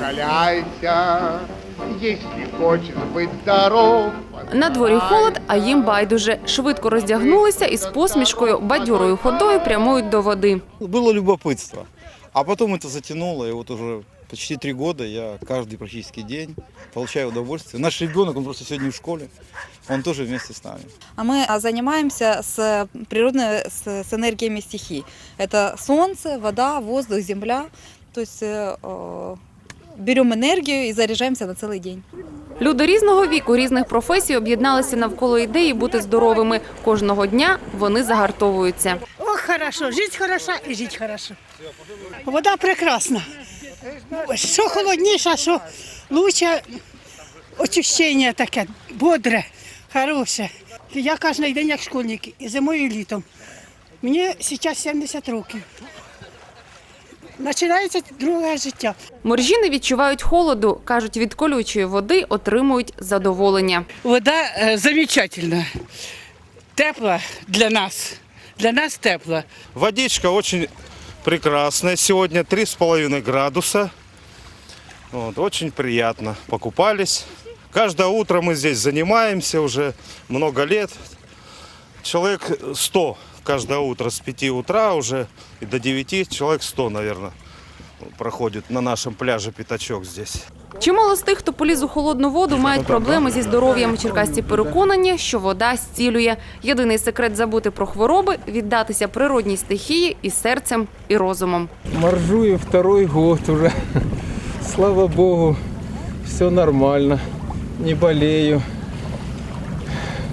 закаляйся, если хочешь быть здоров. На дворі холод, а їм байдуже. Швидко роздягнулися і з посмішкою, бадьорою ходою прямують до води. Было любопытство. А потом это затянуло, и вот уже почти три года я каждый практически день получаю удовольствие. Наш ребенок, он просто сегодня в школе, он тоже вместе с нами. А мы а, занимаемся с природной, с, с энергиями стихий. Это солнце, вода, воздух, земля. То есть э, э, берем энергию и заряжаемся на целый день. Люди різного віку, різних професій об'єдналися навколо ідеї бути здоровими. Кожного дня вони загартовуються. Ох, хорошо, жить хорошо і жить хорошо. Вода прекрасна. Що холодніше, що лучше очищення таке, бодре, хороше. Я кожен день як школьник, і зимою, і літом. Мені зараз 70 років. Починається друге життя. Моржі не відчувають холоду. кажуть, від колючої води отримують задоволення. Вода е, замечательна, тепла для нас. Для нас тепла. Водичка очень прекрасная. Сегодня 3,5 градуса. Вот, очень приятно. Покупались. Каждое утро мы здесь занимаемся уже много лет. Человек 100 каждое утро с 5 утра уже и до 9. Человек 100, наверное, проходит на нашем пляже Пятачок здесь. Чимало з тих, хто поліз у холодну воду, мають проблеми зі здоров'ям. Черкасці переконані, що вода зцілює. Єдиний секрет забути про хвороби віддатися природній стихії і серцем, і розумом. Моржую второй год уже. Слава богу, все нормально. Не болею.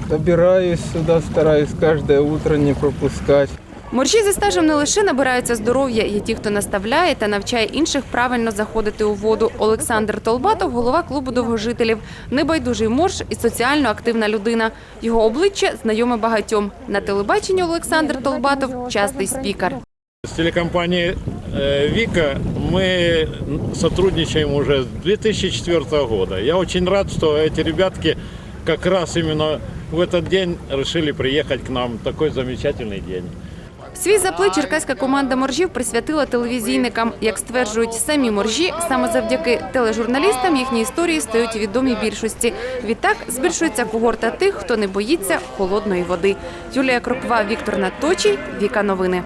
Добираюсь сюда, стараюсь каждое утро не пропускать. Моржі зі стажем не лише набираються здоров'я, є ті, хто наставляє та навчає інших правильно заходити у воду. Олександр Толбатов, голова клубу довгожителів, небайдужий морж і соціально активна людина. Його обличчя знайоме багатьом. На телебаченні Олександр Толбатов частий спікер. С телекомпанией э, «Вика» мы сотрудничаем уже с 2004 года. Я очень рад, что эти ребятки как раз именно в этот день решили приехать к нам. Такой замечательный день. Свій заплив черкаська команда моржів присвятила телевізійникам. Як стверджують самі моржі, саме завдяки тележурналістам їхні історії стають відомі більшості. Відтак збільшується когорта тих, хто не боїться холодної води. Юлія Кропова, Віктор Наточій, Віка Новини.